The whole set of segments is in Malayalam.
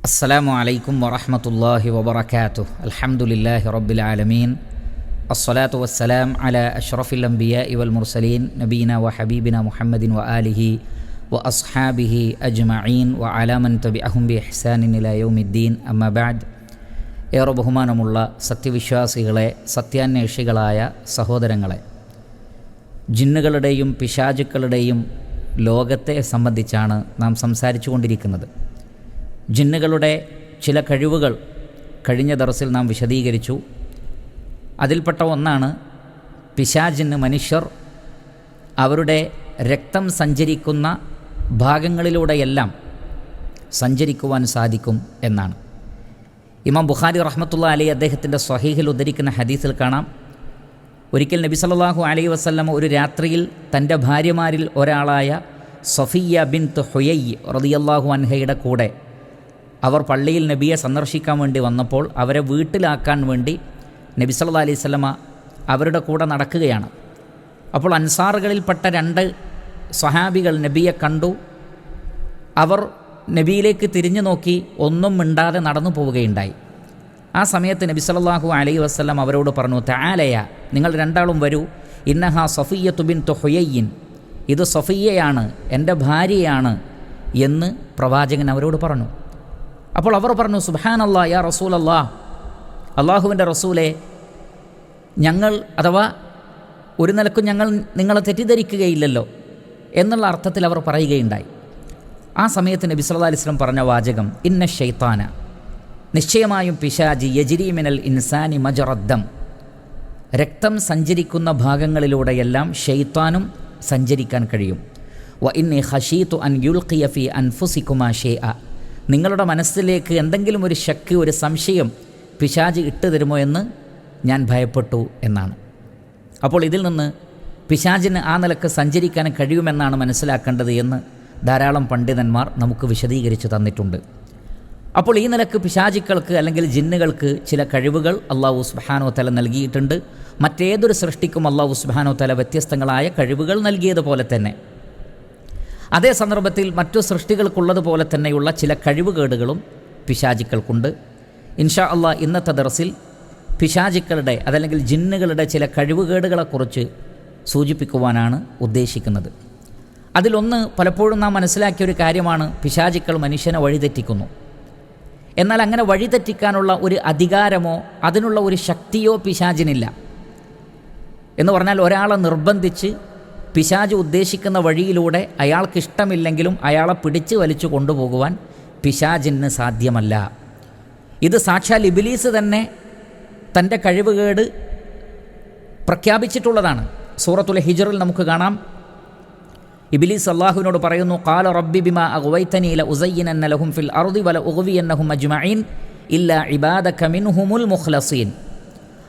السلام عليكم ورحمة الله وبركاته الحمد لله رب العالمين الصلاة والسلام على أشرف الأنبياء والمرسلين نبينا وحبيبنا محمد وآله وأصحابه أجمعين وعلى من تبعهم بإحسان إلى يوم الدين أما بعد ഏറെ ബഹുമാനമുള്ള സത്യവിശ്വാസികളെ സത്യാന്വേഷികളായ സഹോദരങ്ങളെ ജിന്നുകളുടെയും പിശാചുക്കളുടെയും ലോകത്തെ സംബന്ധിച്ചാണ് നാം സംസാരിച്ചു കൊണ്ടിരിക്കുന്നത് ജിന്നുകളുടെ ചില കഴിവുകൾ കഴിഞ്ഞ ദറസിൽ നാം വിശദീകരിച്ചു. അതിൽപ്പെട്ട ഒന്നാണ് പിശാജിന് മനുഷ്യർ അവരുടെ രക്തം സഞ്ചരിക്കുന്ന ഭാഗങ്ങളിലൂടെയെല്ലാം സഞ്ചരിക്കുവാൻ സാധിക്കും എന്നാണ്. ഇമാം ബുഖാരി റഹ്മത്തുള്ള അലി അദ്ദേഹത്തിന്റെ സ്വഹീഹിൽ ഉദ്ധരിക്കുന്ന ഹദീസിൽ കാണാം. ഒരിക്കൽ നബി സല്ലല്ലാഹു അലൈഹി വസല്ലം ഒരു രാത്രിയിൽ തന്റെ ഭാര്യമാരിൽ ഒരാളായ സഫിയ ബിൻ ഹുയൈ റതിയല്ലാഹു അൻഹയുടെ കൂടെ അവർ പള്ളിയിൽ നബിയെ സന്ദർശിക്കാൻ വേണ്ടി വന്നപ്പോൾ അവരെ വീട്ടിലാക്കാൻ വേണ്ടി നബി സല്ലല്ലാഹു അലൈഹി സ്വലമ അവരുടെ കൂടെ നടക്കുകയാണ്. അപ്പോൾ അൻസാറുകളിൽപ്പെട്ട രണ്ട് സ്വഹാബികൾ നബിയെ കണ്ടു. അവർ നബിയിലേക്ക് തിരിഞ്ഞു നോക്കി ഒന്നും മിണ്ടാതെ നടന്നു പോവുകയുണ്ടായി. ആ സമയത്ത് നബി സല്ലല്ലാഹു അലൈഹി വസ്ലം അവരോട് പറഞ്ഞു താലയ നിങ്ങൾ രണ്ടാളും വരൂ. ഇന്നഹ സഫിയ തുബിൻ തുഹയ്യൻ ഇത് സഫിയയാണ് എന്റെ ഭാര്യയാണ് എന്ന് പ്രവാചകൻ അവരോട് പറഞ്ഞു. അപ്പോൾ അവർ പറഞ്ഞു സുബാനല്ലാ യാ റസൂൽ അല്ലാ അള്ളാഹുവിന്റെ റസൂലെ ഞങ്ങൾ അഥവാ ഒരു നിലക്കും ഞങ്ങൾ നിങ്ങളെ തെറ്റിദ്ധരിക്കുകയില്ലല്ലോ എന്നുള്ള അർത്ഥത്തിൽ അവർ പറയുകയുണ്ടായി. ആ സമയത്ത് നബി സല്ലാ അലൈഹി വസല്ലം പറഞ്ഞ വാചകം ഇന്ന ഷെയ്ത്താന നിശ്ചയമായും പിശാജി യജിരിമിനൽ ഇൻസാനി മജറദ്ദം. രക്തം സഞ്ചരിക്കുന്ന ഭാഗങ്ങളിലൂടെയെല്ലാം ഷെയ്ത്താനും സഞ്ചരിക്കാൻ കഴിയും. വ ഇന്നി ഹഷീത്തു അൻ യുൽഖിയ ഖിയഫി അൻഫുസിക്കുമാ ഷേ അ നിങ്ങളുടെ മനസ്സിലേക്ക് എന്തെങ്കിലും ഒരു ശക്ക് ഒരു സംശയം പിശാജ് ഇട്ട് തരുമോ എന്ന് ഞാൻ ഭയപ്പെട്ടു എന്നാണ്. അപ്പോൾ ഇതിൽ നിന്ന് പിശാജിന് ആ നിലയ്ക്ക് സഞ്ചരിക്കാൻ കഴിയുമെന്നാണ് മനസ്സിലാക്കേണ്ടത് എന്ന് ധാരാളം പണ്ഡിതന്മാർ നമുക്ക് വിശദീകരിച്ചു തന്നിട്ടുണ്ട്. അപ്പോൾ ഈ നിലയ്ക്ക് പിശാചിക്കൾക്ക് അല്ലെങ്കിൽ ജിന്നുകൾക്ക് ചില കഴിവുകൾ അള്ളാഹു സുബാനോ തല നൽകിയിട്ടുണ്ട്. മറ്റേതൊരു സൃഷ്ടിക്കും അള്ളാഹു സുബാനോ തല വ്യത്യസ്തങ്ങളായ കഴിവുകൾ നൽകിയതുപോലെ തന്നെ. അതേ സന്ദർഭത്തിൽ മറ്റു സൃഷ്ടികൾക്കുള്ളതുപോലെ തന്നെയുള്ള ചില കഴിവുകേടുകളും പിശാചിക്കൾക്കുണ്ട്. ഇൻഷാ അള്ളാഹ് ഇന്നത്തെ ദർസിൽ പിശാചിക്കളുടെ അതല്ലെങ്കിൽ ജിന്നുകളുടെ ചില കഴിവുകേടുകളെക്കുറിച്ച് സൂചിപ്പിക്കുവാനാണ് ഉദ്ദേശിക്കുന്നത്. അതിലൊന്ന് പലപ്പോഴും നാം മനസ്സിലാക്കിയ ഒരു കാര്യമാണ് പിശാചിക്കൾ മനുഷ്യനെ വഴിതെറ്റിക്കുന്നു. എന്നാൽ അങ്ങനെ വഴിതെറ്റിക്കാനുള്ള ഒരു അധികാരമോ അതിനുള്ള ഒരു ശക്തിയോ പിശാചിനില്ല. എന്ന് പറഞ്ഞാൽ ഒരാളെ നിർബന്ധിച്ച് പിശാജ് ഉദ്ദേശിക്കുന്ന വഴിയിലൂടെ അയാൾക്കിഷ്ടമില്ലെങ്കിലും അയാളെ പിടിച്ച് വലിച്ചു കൊണ്ടുപോകുവാൻ പിശാജിന് സാധ്യമല്ല. ഇത് സാക്ഷാൽ ഇബിലീസ് തന്നെ തന്റെ കഴിവുകേട് പ്രഖ്യാപിച്ചിട്ടുള്ളതാണ്. സൂറത്തുൽ ഹിജറിൽ നമുക്ക് കാണാം. ഇബിലീസ് അള്ളാഹുവിനോട് പറയുന്നു കാല റബ്ബി ബിമ അഗ്വൈത്തനീല ഉസയ്യനന്ന ലഹും ഫിൽ അറുതി വല ഉഗവിയന്നഹും അജ്മഈൻ ഇല്ല ഇബാദക കമിൻഹുമുൽ മുഖ്ലസീൻ.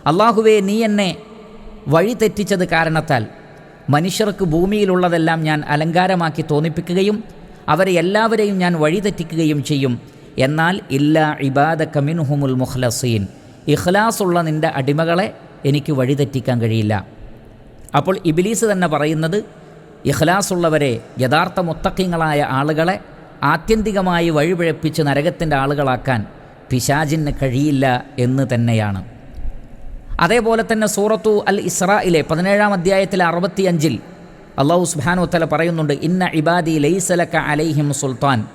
അള്ളാഹുവേ നീ എന്നെ വഴി തെറ്റിച്ചത് കാരണത്താൽ മനുഷ്യർക്ക് ഭൂമിയിലുള്ളതെല്ലാം ഞാൻ അലങ്കാരമാക്കി തോന്നിപ്പിക്കുകയും അവരെ എല്ലാവരെയും ഞാൻ വഴിതെറ്റിക്കുകയും ചെയ്യും. എന്നാൽ ഇല്ല ഇബാദക കമിൻഹുമുൽ മുഖ്ലസീൻ. ഇഖ്ലാസുള്ള നിന്റെ അടിമകളെ എനിക്ക് വഴിതെറ്റിക്കാൻ കഴിയില്ല. അപ്പോൾ ഇബിലീസ് തന്നെ പറയുന്നത് ഇഖ്ലാസുള്ളവരെ യഥാർത്ഥ മുത്തക്കിങ്ങളായ ആളുകളെ ആത്യന്തികമായി വഴിപിഴപ്പിച്ച് നരകത്തിന്റെ ആളുകളാക്കാൻ പിശാജിന് കഴിയില്ല എന്ന് തന്നെയാണ്. അതേപോലെ തന്നെ സൂറത്തു അൽ ഇസ്രയിലെ പതിനേഴാം അധ്യായത്തിലെ അറുപത്തിയഞ്ചിൽ അള്ളാഹു സുബാനു തല പറയുന്നുണ്ട് ഇന്ന ഇബാദി ലൈസലക്ക അലൈഹിം സുൽത്താൻ.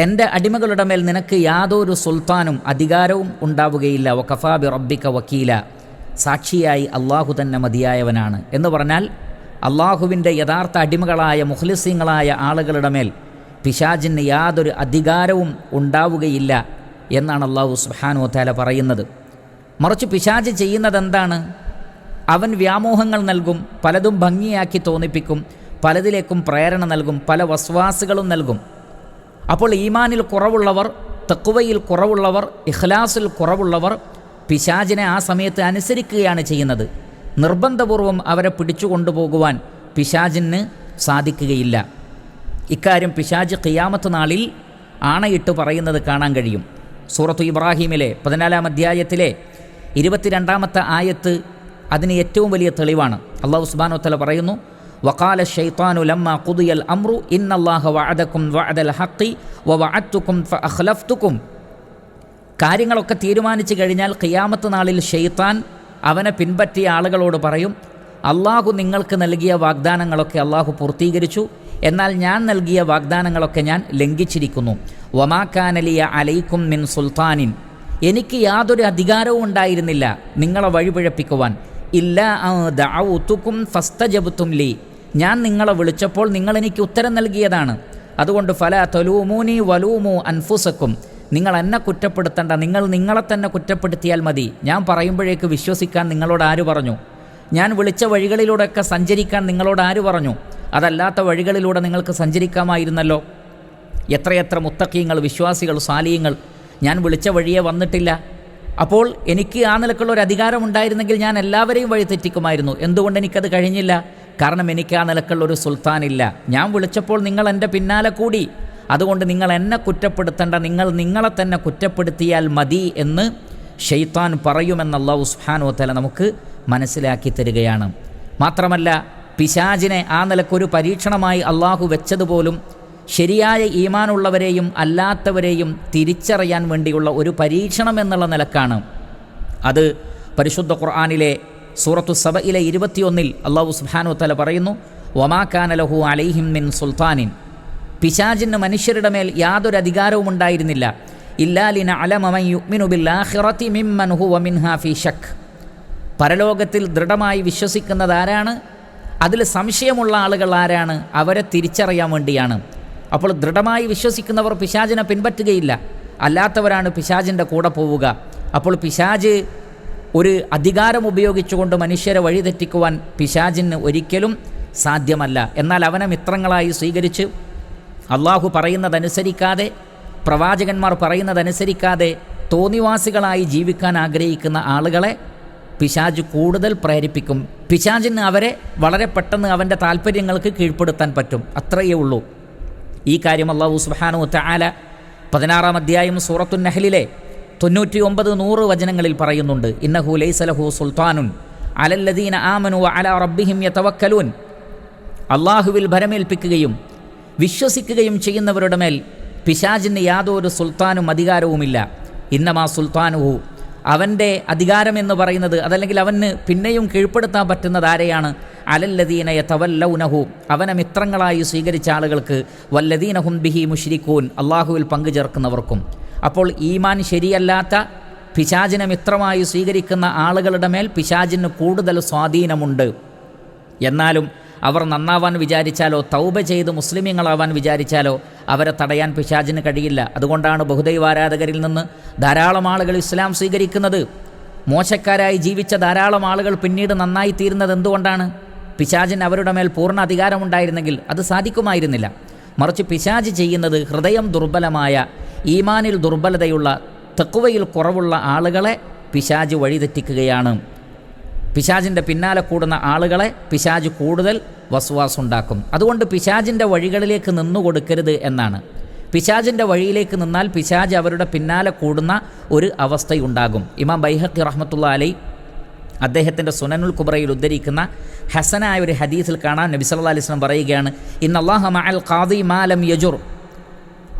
എന്റെ അടിമകളുടെ മേൽ നിനക്ക് യാതൊരു സുൽത്താനും അധികാരവും ഉണ്ടാവുകയില്ല. വഖഫാബി റബ്ബിക്ക വക്കീല സാക്ഷിയായി അള്ളാഹു തന്നെ മതിയായവനാണ്. എന്ന് പറഞ്ഞാൽ അള്ളാഹുവിന്റെ യഥാർത്ഥ അടിമകളായ മുഖ്ലിസീങ്ങളായ ആളുകളുടെ മേൽ പിശാജിന് യാതൊരു അധികാരവും ഉണ്ടാവുകയില്ല എന്നാണ് അള്ളാഹു സുഹാനു താല പറയുന്നത്. മറിച്ച് പിശാജ് ചെയ്യുന്നത് എന്താണ് അവൻ വ്യാമോഹങ്ങൾ നൽകും പലതും ഭംഗിയാക്കി തോന്നിപ്പിക്കും പലതിലേക്കും പ്രേരണ നൽകും പല വസ്വാസുകളും നൽകും. അപ്പോൾ ഈമാനിൽ കുറവുള്ളവർ തെക്കുവയിൽ കുറവുള്ളവർ ഇഖ്ലാസിൽ കുറവുള്ളവർ പിശാജിനെ ആ സമയത്ത് അനുസരിക്കുകയാണ് ചെയ്യുന്നത്. നിർബന്ധപൂർവം അവരെ പിടിച്ചു കൊണ്ടുപോകുവാൻ പിശാജിന് സാധിക്കുകയില്ല. ഇക്കാര്യം പിശാജ് ഖിയാമത്ത് നാളിൽ ആണയിട്ട് പറയുന്നത് കാണാൻ കഴിയും. സൂറത്തു ഇബ്രാഹിമിലെ പതിനാലാം അധ്യായത്തിലെ ഇരുപത്തിരണ്ടാമത്തെ ആയത്ത് അതിന് ഏറ്റവും വലിയ തെളിവാണ്. അള്ളാഹു സുബാനോ തല പറയുന്നു ഷെയ്ത്താനു ലമ്മ കുതിയൽ അമ്രു ഇന്നല്ലാഹ വഅദകും വഅദൽ ഹഖി വ വഅത്തുക്കും ഫ അഖ്ലഫ്തുക്കും കാര്യങ്ങളൊക്കെ തീരുമാനിച്ചു കഴിഞ്ഞാൽ ഖിയാമത്ത് നാളിൽ ഷെയ്ത്താൻ അവനെ പിൻപറ്റിയ ആളുകളോട് പറയും അള്ളാഹു നിങ്ങൾക്ക് നൽകിയ വാഗ്ദാനങ്ങളൊക്കെ അള്ളാഹു പൂർത്തീകരിച്ചു എന്നാൽ ഞാൻ നൽകിയ വാഗ്ദാനങ്ങളൊക്കെ ഞാൻ ലംഘിച്ചിരിക്കുന്നു. വമാക്കാനലിയ അലൈക്കും മിൻ സുൽത്താനിൻ. എനിക്ക് യാതൊരു അധികാരവും ഉണ്ടായിരുന്നില്ല. നിങ്ങളെ വഴിപിഴപ്പിക്കുവാൻ. ഇല്ല ദൗത്തുക്കും ഫസ്തജബുത്തും ലീ. ഞാൻ നിങ്ങളെ വിളിച്ചപ്പോൾ നിങ്ങൾ എനിക്ക് ഉത്തരം നൽകിയതാണ്. അതുകൊണ്ട് ഫല തൊലൂമൂനി വലൂമു അൻഫുസക്കും. നിങ്ങൾ എന്നെ കുറ്റപ്പെടുത്തണ്ട. നിങ്ങൾ നിങ്ങളെ തന്നെ കുറ്റപ്പെടുത്തിയാൽ മതി. ഞാൻ പറയുമ്പോഴേക്ക് വിശ്വസിക്കാൻ നിങ്ങളോട് ആര് പറഞ്ഞു? ഞാൻ വിളിച്ച വഴികളിലൂടെയൊക്കെ സഞ്ചരിക്കാൻ നിങ്ങളോട് ആര് പറഞ്ഞു? അതല്ലാത്ത വഴികളിലൂടെ നിങ്ങൾക്ക് സഞ്ചരിക്കാമായിരുന്നല്ലോ. എത്രയെത്ര മുത്തക്കീങ്ങൾ വിശ്വാസികൾ സാലിയങ്ങൾ ഞാൻ വിളിച്ച വഴിയെ വന്നിട്ടില്ല. അപ്പോൾ എനിക്ക് ആ നിലക്കുള്ള ഒരു അധികാരം ഉണ്ടായിരുന്നെങ്കിൽ ഞാൻ എല്ലാവരെയും വഴി തെറ്റിക്കുമായിരുന്നു. എന്തുകൊണ്ട് എനിക്കത് കഴിഞ്ഞില്ല? കാരണം എനിക്ക് ആ നിലക്കുള്ള ഒരു സുൽത്താനില്ല. ഞാൻ വിളിച്ചപ്പോൾ നിങ്ങൾ എന്റെ പിന്നാലെ കൂടി. അതുകൊണ്ട് നിങ്ങൾ എന്നെ കുറ്റപ്പെടുത്തേണ്ട നിങ്ങൾ നിങ്ങളെ തന്നെ കുറ്റപ്പെടുത്തിയാൽ മതി എന്ന് ഷെയ്ത്താൻ പറയുമെന്നുള്ള ഉസ്ഹാനോ സുഹാനോ തല നമുക്ക് മനസ്സിലാക്കി തരികയാണ്. മാത്രമല്ല പിശാജിനെ ആ നിലക്കൊരു പരീക്ഷണമായി അള്ളാഹു വെച്ചതുപോലും ശരിയായ ഈമാനുള്ളവരെയും അല്ലാത്തവരെയും തിരിച്ചറിയാൻ വേണ്ടിയുള്ള ഒരു പരീക്ഷണം എന്നുള്ള നിലക്കാണ്. അത് പരിശുദ്ധ ഖുർആാനിലെ സൂറത്തു സബയിലെ ഇരുപത്തിയൊന്നിൽ അള്ളാഹു സുബാനു തല പറയുന്നു വമാക്കാനലഹു അലൈഹിം മിൻ സുൽത്താനിൻ. പിശാജിന് മനുഷ്യരുടെ മേൽ യാതൊരു അധികാരവും ഉണ്ടായിരുന്നില്ല. ഇല്ലാലിന ഷക്ക് പരലോകത്തിൽ ദൃഢമായി വിശ്വസിക്കുന്നത് ആരാണ്? അതിൽ സംശയമുള്ള ആളുകൾ ആരാണ്? അവരെ തിരിച്ചറിയാൻ വേണ്ടിയാണ്. അപ്പോൾ ദൃഢമായി വിശ്വസിക്കുന്നവർ പിശാചിനെ പിൻപറ്റുകയില്ല. അല്ലാത്തവരാണ് പിശാജിന്റെ കൂടെ പോവുക. അപ്പോൾ പിശാജ് ഒരു അധികാരം ഉപയോഗിച്ചുകൊണ്ട് മനുഷ്യരെ വഴിതെറ്റിക്കുവാൻ പിശാജിന് ഒരിക്കലും സാധ്യമല്ല. എന്നാൽ അവനെ മിത്രങ്ങളായി സ്വീകരിച്ച് അള്ളാഹു പറയുന്നതനുസരിക്കാതെ പ്രവാചകന്മാർ പറയുന്നതനുസരിക്കാതെ തോന്നിവാസികളായി ജീവിക്കാൻ ആഗ്രഹിക്കുന്ന ആളുകളെ പിശാജ് കൂടുതൽ പ്രേരിപ്പിക്കും. പിശാജിന് അവരെ വളരെ പെട്ടെന്ന് അവന്റെ താല്പര്യങ്ങൾക്ക് കീഴ്പ്പെടുത്താൻ പറ്റും. അത്രയേ ഉള്ളൂ. ഈ കാര്യം അള്ളാഹു സുബാനു താല പതിനാറാം അധ്യായം സൂറത്തു നഹലിലെ തൊണ്ണൂറ്റി ഒമ്പത് നൂറ് വചനങ്ങളിൽ പറയുന്നുണ്ട്. ഇന്നഹു ലൈസലഹു സുൽത്താനുൻ അലല്ലദീന ആമനു അല റബ്ബിഹിം യതവക്കലൂൻ. അള്ളാഹുവിൽ ഭരമേൽപ്പിക്കുകയും വിശ്വസിക്കുകയും ചെയ്യുന്നവരുടെ മേൽ പിശാജിന് യാതൊരു സുൽത്താനും അധികാരവുമില്ല. ഇന്നമാ സുൽത്താനുഹു അവന്റെ അധികാരമെന്ന് പറയുന്നത് അതല്ലെങ്കിൽ അവന് പിന്നെയും കീഴ്പ്പെടുത്താൻ പറ്റുന്നത് ആരെയാണ്? അലല്ലദീനയ തവല്ലൗനഹു അവനെ മിത്രങ്ങളായി സ്വീകരിച്ച ആളുകൾക്ക് വല്ലദീനഹും ബിഹി മുഷിരിക്കൂൻ. അള്ളാഹുവിൽ പങ്കുചേർക്കുന്നവർക്കും അപ്പോൾ ഈമാൻ ശരിയല്ലാത്ത പിശാചിനെ മിത്രമായി സ്വീകരിക്കുന്ന ആളുകളുടെ മേൽ പിശാചിന് കൂടുതൽ സ്വാധീനമുണ്ട്. എന്നാലും അവർ നന്നാവാൻ വിചാരിച്ചാലോ തൗബ ചെയ്ത് മുസ്ലിമീങ്ങളാവാൻ വിചാരിച്ചാലോ അവരെ തടയാൻ പിശാചിന് കഴിയില്ല. അതുകൊണ്ടാണ് ബഹുദൈവ ആരാധകരിൽ നിന്ന് ധാരാളം ആളുകൾ ഇസ്ലാം സ്വീകരിക്കുന്നത്. മോശക്കാരായി ജീവിച്ച ധാരാളം ആളുകൾ പിന്നീട് നന്നായി തീരുന്നത് എന്തുകൊണ്ടാണ്? പിശാചിന് അവരുടെ മേൽ പൂർണ അധികാരമുണ്ടായിരുന്നെങ്കിൽ അത് സാധിക്കുമായിരുന്നില്ല. മറിച്ച് പിശാജ് ചെയ്യുന്നത് ഹൃദയം ദുർബലമായ ഈമാനിൽ ദുർബലതയുള്ള തെക്കുവയിൽ കുറവുള്ള ആളുകളെ പിശാജ് വഴിതെറ്റിക്കുകയാണ്. പിശാജിന്റെ പിന്നാലെ കൂടുന്ന ആളുകളെ പിശാജ് കൂടുതൽ വസ്വാസുണ്ടാക്കും. അതുകൊണ്ട് പിശാജിന്റെ വഴികളിലേക്ക് നിന്നു കൊടുക്കരുത് എന്നാണ്. പിശാജിന്റെ വഴിയിലേക്ക് നിന്നാൽ പിശാജ് അവരുടെ പിന്നാലെ കൂടുന്ന ഒരു അവസ്ഥയുണ്ടാകും. ഇമാം ബൈഹക്കി റഹ്മത്തുള്ള അലൈ അദ്ദേഹത്തിന്റെ സുനനുൽ കുബറയിൽ ഉദ്ധരിക്കുന്ന ഹസനായ ഒരു ഹദീസിൽ കാണാൻ നബി സല്ലാ അലിസ്ലം പറയുകയാണ് ഇന്ന് അള്ളാഹു ഖാദി മാലം യജുർ.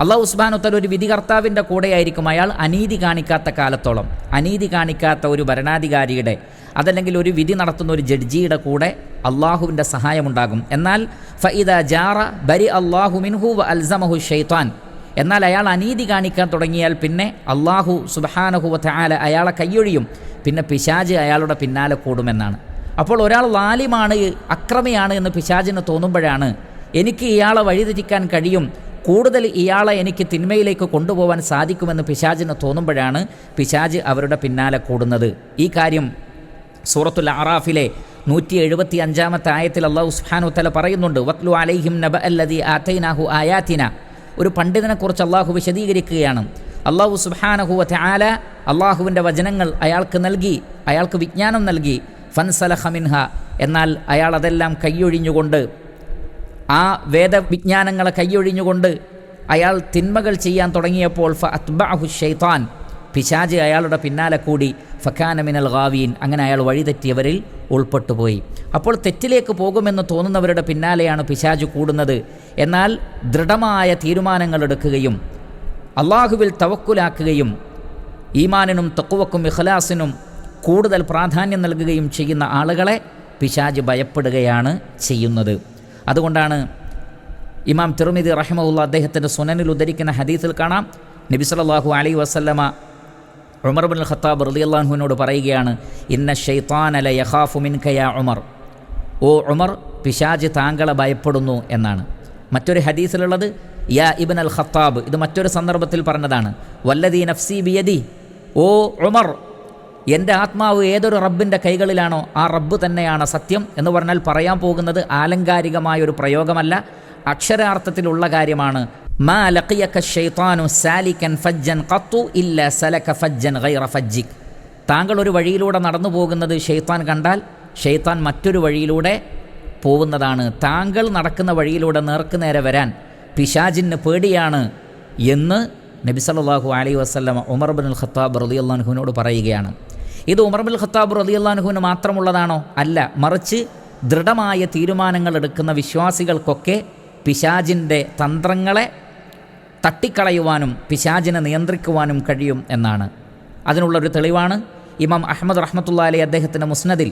അള്ളാഹു ഉസ്ബാനുത്തൽ ഒരു വിധികർത്താവിന്റെ കൂടെയായിരിക്കും അയാൾ അനീതി കാണിക്കാത്ത കാലത്തോളം. അനീതി കാണിക്കാത്ത ഒരു ഭരണാധികാരിയുടെ അതല്ലെങ്കിൽ ഒരു വിധി നടത്തുന്ന ഒരു ജഡ്ജിയുടെ കൂടെ അള്ളാഹുവിന്റെ സഹായമുണ്ടാകും. എന്നാൽ ഫഇദ ജാറ ബരി അള്ളാഹു മിൻഹു വ അൽസമഹു ഷെയ്ത്താൻ എന്നാൽ അയാൾ അനീതി കാണിക്കാൻ തുടങ്ങിയാൽ പിന്നെ അള്ളാഹു സുബഹാനഹുവ ആല അയാളെ കൈയൊഴിയും. പിന്നെ പിശാജ് അയാളുടെ പിന്നാലെ കൂടുമെന്നാണ്. അപ്പോൾ ഒരാൾ ലാലിമാണ് അക്രമിയാണ് എന്ന് പിശാജിന് തോന്നുമ്പോഴാണ് എനിക്ക് ഇയാളെ വഴിതിരിക്കാൻ കഴിയും. കൂടുതൽ ഇയാളെ എനിക്ക് തിന്മയിലേക്ക് കൊണ്ടുപോകാൻ സാധിക്കുമെന്ന് പിശാജിന് തോന്നുമ്പോഴാണ് പിശാജ് അവരുടെ പിന്നാലെ കൂടുന്നത്. ഈ കാര്യം സൂറത്തുൽ അറാഫിലെ നൂറ്റി എഴുപത്തി അഞ്ചാമത്തെ ആയത്തിൽ അള്ളാഹു സുഹാനുത്തല തല പറയുന്നുണ്ട് വത്ലു അലൈഹിം നബ അല്ലദി ആതൈനാഹു ആയാത്തിന ഒരു പണ്ഡിതനെക്കുറിച്ച് അള്ളാഹു വിശദീകരിക്കുകയാണ്. അള്ളാഹു സുബാനഹുവ ആല അള്ളാഹുവിന്റെ വചനങ്ങൾ അയാൾക്ക് നൽകി അയാൾക്ക് വിജ്ഞാനം നൽകി. ഫൻസലഹമിൻഹ എന്നാൽ അയാൾ അതെല്ലാം കൈയൊഴിഞ്ഞുകൊണ്ട് ആ വേദവിജ്ഞാനങ്ങളെ കൈയൊഴിഞ്ഞുകൊണ്ട് അയാൾ തിന്മകൾ ചെയ്യാൻ തുടങ്ങിയപ്പോൾ ഫ അത്ബാഹു ഷെയ്ത്താൻ പിശാജ് അയാളുടെ പിന്നാലെ കൂടി. ഫഖാന മിനൽ ഗാവീൻ. അങ്ങനെ അയാൾ വഴിതെറ്റിയവരിൽ ഉൾപ്പെട്ടുപോയി. അപ്പോൾ തെറ്റിലേക്ക് പോകുമെന്ന് തോന്നുന്നവരുടെ പിന്നാലെയാണ് പിശാജ് കൂടുന്നത്. എന്നാൽ ദൃഢമായ തീരുമാനങ്ങൾ എടുക്കുകയും അള്ളാഹുവിൽ തവക്കുലാക്കുകയും ഈമാനിനും തക്കുവക്കും ഇഖ്ലാസിനും കൂടുതൽ പ്രാധാന്യം നൽകുകയും ചെയ്യുന്ന ആളുകളെ പിശാജ് ഭയപ്പെടുകയാണ് ചെയ്യുന്നത്. അതുകൊണ്ടാണ് ഇമാം തിർമിദി റഹിമുള്ള അദ്ദേഹത്തിന്റെ സുനനിൽ ഉദ്ധരിക്കുന്ന ഹദീസിൽ കാണാം. നബി സല്ലല്ലാഹു അലൈഹി വസല്ലമ ഉമർ ബിൻ ഖത്താബ് അള്ളാഹുവിനോട് പറയുകയാണ് ഇന്ന ഷെയ്ത്താനല യഖാഫു മിൻക യാ ഉമർ. ഓ ഉമർ പിശാജ് താങ്കളെ ഭയപ്പെടുന്നു എന്നാണ്. മറ്റൊരു ഹദീസിലുള്ളത് യാ ഇബൻ അൽ ഖത്താബ്. ഇത് മറ്റൊരു സന്ദർഭത്തിൽ പറഞ്ഞതാണ് വല്ലദീ നഫ്സി ബിയദി. ഓ ഉമർ എന്റെ ആത്മാവ് ഏതൊരു റബ്ബിന്റെ കൈകളിലാണോ ആ റബ്ബ് തന്നെയാണ് സത്യം എന്ന് പറഞ്ഞാൽ പറയാൻ പോകുന്നത് ആലങ്കാരികമായ ഒരു പ്രയോഗമല്ല അക്ഷരാർത്ഥത്തിലുള്ള കാര്യമാണ്. മാ ഷൈത്താനു സാലിക്കൻ ഫജ്ജൻ ഖത്തു ഇല്ല സലക ഫജ്ജൻ ഗൈറ ഫജ്ജിക്. താങ്കൾ ഒരു വഴിയിലൂടെ നടന്നു പോകുന്നത് ഷെയ്ത്താൻ കണ്ടാൽ ഷെയ്ത്താൻ മറ്റൊരു വഴിയിലൂടെ പോകുന്നതാണ്. താങ്കൾ നടക്കുന്ന വഴിയിലൂടെ നേർക്ക് നേരെ വരാൻ പിശാജിന് പേടിയാണ് എന്ന് നബി സല്ലാഹു അലൈഹി വസ്ലം ഉമർ ബിൻ ഖത്താബ് അള്ളാൻഹുവിനോട് പറയുകയാണ്. ഇത് ഉമർ ബിൻ ഖത്താബ് അള്ളാൻഹുവിന് മാത്രമുള്ളതാണോ? അല്ല മറിച്ച് ദൃഢമായ തീരുമാനങ്ങൾ എടുക്കുന്ന വിശ്വാസികൾക്കൊക്കെ പിശാജിന്റെ തന്ത്രങ്ങളെ തട്ടിക്കളയുവാനും പിശാചിനെ നിയന്ത്രിക്കുവാനും കഴിയും എന്നാണ്. അതിനുള്ളൊരു തെളിവാണ് ഇമാം അഹമ്മദ് റഹ്മത്തുള്ള അലി അദ്ദേഹത്തിന്റെ മുസ്നദിൽ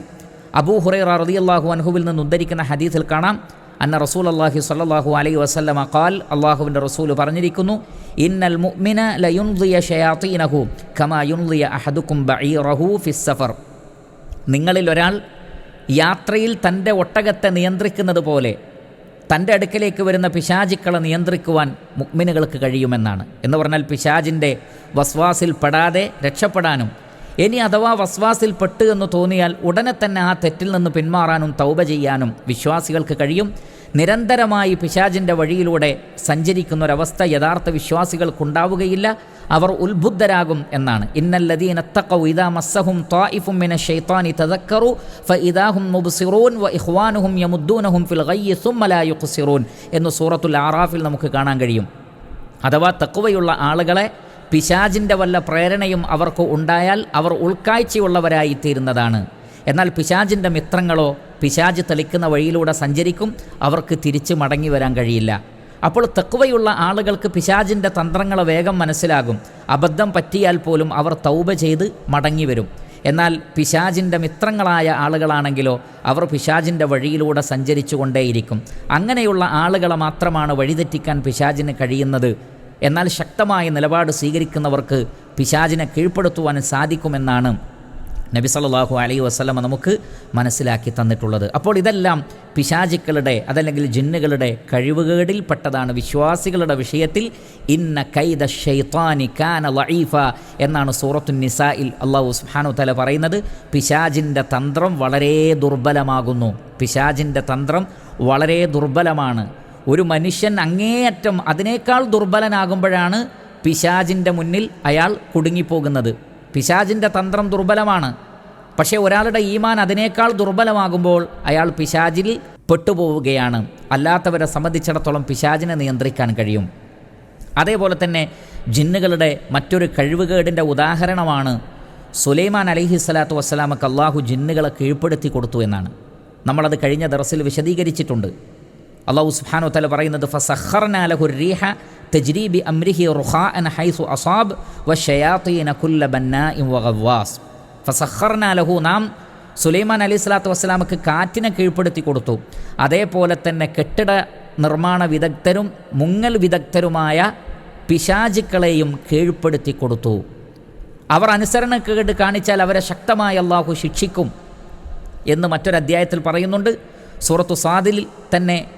അബൂ ഹുറൈറ റളിയല്ലാഹു അൻഹുവിൽ നിന്ന് ഉദ്ധരിക്കുന്ന ഹദീസിൽ കാണാം. അന്ന റസൂൽ അള്ളാഹി സല്ലാഹു അലൈ വസല്ലമ ഖാൽ അള്ളാഹുവിന്റെ റസൂൽ പറഞ്ഞിരിക്കുന്നു ഇന്നൽ മുഅ്മിന ലയുൻദിയ ഷയാത്തീനഹു കമാ യുൻദിയ അഹദുക്കും ബഈറഹു ഫിസ്സഫർ നിങ്ങളിൽ ഒരാൾ യാത്രയിൽ തന്റെ ഒട്ടകത്തെ നിയന്ത്രിക്കുന്നത് പോലെ തന്റെ അടുക്കലേക്ക് വരുന്ന പിശാചിക്കളെ നിയന്ത്രിക്കുവാൻ മുക്മിനുകൾക്ക് കഴിയുമെന്നാണ്. എന്ന് പറഞ്ഞാൽ പിശാജിന്റെ വസ്വാസിൽ പെടാതെ രക്ഷപ്പെടാനും ഇനി അഥവാ വസ്വാസിൽ പെട്ടു എന്ന് തോന്നിയാൽ ഉടനെ തന്നെ ആ തെറ്റിൽ നിന്ന് പിന്മാറാനും തൗബ ചെയ്യാനും വിശ്വാസികൾക്ക് കഴിയും. നിരന്തരമായി പിശാജിന്റെ വഴിയിലൂടെ സഞ്ചരിക്കുന്ന സഞ്ചരിക്കുന്നൊരവസ്ഥ യഥാർത്ഥ വിശ്വാസികൾക്കുണ്ടാവുകയില്ല. അവർ ഉത്ബുദ്ധരാകും എന്നാണ്. ഇന്നല്ലദീന തഖൗ ഇദാ മസ്സഹും മിന തദക്കറു മുബ്സിറൂൻ വ യമുദ്ദൂനഹും ഫിൽ ലാ എന്ന് സൂറത്തുൽ ആറാഫിൽ നമുക്ക് കാണാൻ കഴിയും. അഥവാ തക്കുവയുള്ള ആളുകളെ പിശാജിന്റെ വല്ല പ്രേരണയും അവർക്ക് ഉണ്ടായാൽ അവർ ഉൾക്കാഴ്ചയുള്ളവരായി തീരുന്നതാണ് എന്നാൽ പിശാജിന്റെ മിത്രങ്ങളോ പിശാജ് തെളിക്കുന്ന വഴിയിലൂടെ സഞ്ചരിക്കും അവർക്ക് തിരിച്ചു മടങ്ങി വരാൻ കഴിയില്ല. അപ്പോൾ തെക്കുവയുള്ള ആളുകൾക്ക് പിശാജിന്റെ തന്ത്രങ്ങൾ വേഗം മനസ്സിലാകും. അബദ്ധം പറ്റിയാൽ പോലും അവർ തൗബ ചെയ്ത് മടങ്ങി വരും. എന്നാൽ പിശാജിന്റെ മിത്രങ്ങളായ ആളുകളാണെങ്കിലോ അവർ പിശാജിന്റെ വഴിയിലൂടെ സഞ്ചരിച്ചു കൊണ്ടേയിരിക്കും. അങ്ങനെയുള്ള ആളുകളെ മാത്രമാണ് വഴിതെറ്റിക്കാൻ പിശാജിന് കഴിയുന്നത്. എന്നാൽ ശക്തമായ നിലപാട് സ്വീകരിക്കുന്നവർക്ക് പിശാജിനെ കീഴ്പ്പെടുത്തുവാൻ സാധിക്കുമെന്നാണ് നബി സല്ലല്ലാഹു അലൈ വസ്ലമ നമുക്ക് മനസ്സിലാക്കി തന്നിട്ടുള്ളത്. അപ്പോൾ ഇതെല്ലാം പിശാചിക്കളുടെ അതല്ലെങ്കിൽ ജിന്നുകളുടെ കഴിവുകേടിൽപ്പെട്ടതാണ് വിശ്വാസികളുടെ വിഷയത്തിൽ ഇന്ന കൈദ ഷെയ്ത്താനി കാന ലഈഫ എന്നാണ് സൂറത്തു നിസായിൽ അള്ളാഹു സുബ്ഹാനഹു തആല പറയുന്നത്. പിശാജിന്റെ തന്ത്രം വളരെ ദുർബലമാകുന്നു. പിശാജിന്റെ തന്ത്രം വളരെ ദുർബലമാണ്. ഒരു മനുഷ്യൻ അങ്ങേയറ്റം അതിനേക്കാൾ ദുർബലനാകുമ്പോഴാണ് പിശാജിന്റെ മുന്നിൽ അയാൾ കുടുങ്ങിപ്പോകുന്നത്. പിശാജിന്റെ തന്ത്രം ദുർബലമാണ്. പക്ഷേ ഒരാളുടെ ഈമാൻ അതിനേക്കാൾ ദുർബലമാകുമ്പോൾ അയാൾ പിശാജിൽ പെട്ടുപോവുകയാണ്. അല്ലാത്തവരെ സംബന്ധിച്ചിടത്തോളം പിശാജിനെ നിയന്ത്രിക്കാൻ കഴിയും. അതേപോലെ തന്നെ ജിന്നുകളുടെ മറ്റൊരു കഴിവുകേടിന്റെ ഉദാഹരണമാണ് സുലൈമാൻ അലഹി സ്വലാത്തു വസ്സലാമക്ക് അള്ളാഹു ജിന്നുകളെ കീഴ്പ്പെടുത്തി കൊടുത്തു എന്നാണ്. നമ്മളത് കഴിഞ്ഞ ദറസിൽ വിശദീകരിച്ചിട്ടുണ്ട്. അള്ളാഹു സുബ്ഹാനഹു തല പറയുന്നത് ഫസഖർനാ ലഹു റീഹ തജ്രീബി റുഹാ അൻ ഹൈസു അസാബ് വ ഷയാത്തീന കുല്ല ബന്ന ഇം വഗവാസ് ഫസഹർന ലഹു നാം സുലൈമാൻ അലി സ്വലാത്തു വസ്സലാമക്ക് കാറ്റിനെ കീഴ്പ്പെടുത്തി കൊടുത്തു. അതേപോലെ തന്നെ കെട്ടിട നിർമ്മാണ വിദഗ്ധരും മുങ്ങൽ വിദഗ്ധരുമായ പിശാചുക്കളെയും കീഴ്പ്പെടുത്തി കൊടുത്തു. അവർ അനുസരണക്കേട് കാണിച്ചാൽ അവരെ ശക്തമായി അള്ളാഹു ശിക്ഷിക്കും എന്ന് മറ്റൊരു അധ്യായത്തിൽ പറയുന്നുണ്ട്. സൂറത്തു സാദിൽ തന്നെ